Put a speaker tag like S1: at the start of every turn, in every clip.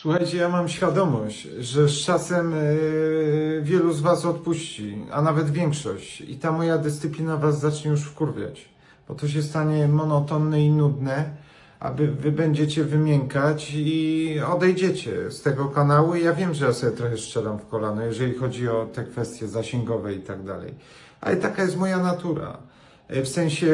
S1: Słuchajcie, ja mam świadomość, że z czasem e, wielu z Was odpuści, a nawet większość. I ta moja dyscyplina Was zacznie już wkurwiać, bo to się stanie monotonne i nudne, a wy, wy będziecie wymiękać i odejdziecie z tego kanału. I ja wiem, że ja sobie trochę strzelam w kolano, jeżeli chodzi o te kwestie zasięgowe i tak dalej. Ale taka jest moja natura. E, W sensie,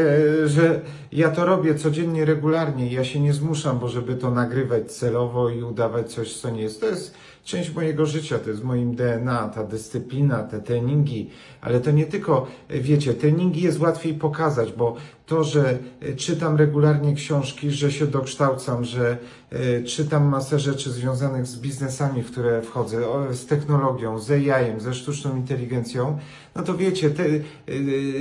S1: że ja to robię codziennie, regularnie. Ja się nie zmuszam, bo żeby to nagrywać celowo i udawać coś, co nie jest. To jest część mojego życia, to jest moim DNA, ta dyscyplina, te treningi. Ale to nie tylko, e, wiecie, treningi jest łatwiej pokazać, bo to, że e, czytam regularnie książki, że się dokształcam, że czytam masę rzeczy związanych z biznesami, w które wchodzę, z technologią, z AI-em, ze sztuczną inteligencją, no to wiecie, te,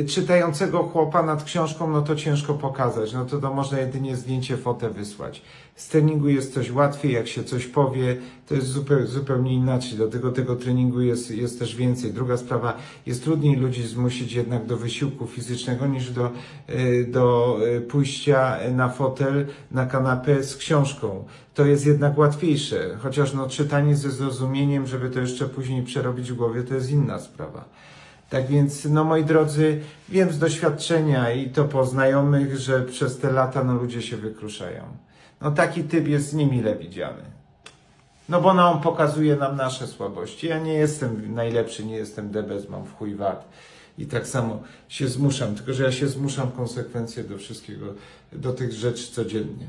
S1: czytającego chłopa nad książką, no to ciężko pokazać, no to, to można jedynie zdjęcie, fotę wysłać. Z treningu jest coś łatwiej, jak się coś powie, to jest zupełnie, zupełnie inaczej, dlatego tego treningu jest, jest też więcej. Druga sprawa, jest trudniej ludzi zmusić jednak do wysiłku fizycznego niż do, y, do y, pójścia na fotel, na kanapę z książką. To jest jednak łatwiejsze, chociaż no, czytanie ze zrozumieniem, żeby to jeszcze później przerobić w głowie, to jest inna sprawa. Tak więc, no moi drodzy, wiem z doświadczenia i to po znajomych, że przez te lata no, ludzie się wykruszają. No taki typ jest niemile widziany. No bo no, on pokazuje nam nasze słabości. Ja nie jestem najlepszy, nie jestem debes, mam w chuj wad. I tak samo się zmuszam, tylko że ja się zmuszam konsekwencje do wszystkiego, do tych rzeczy codziennie.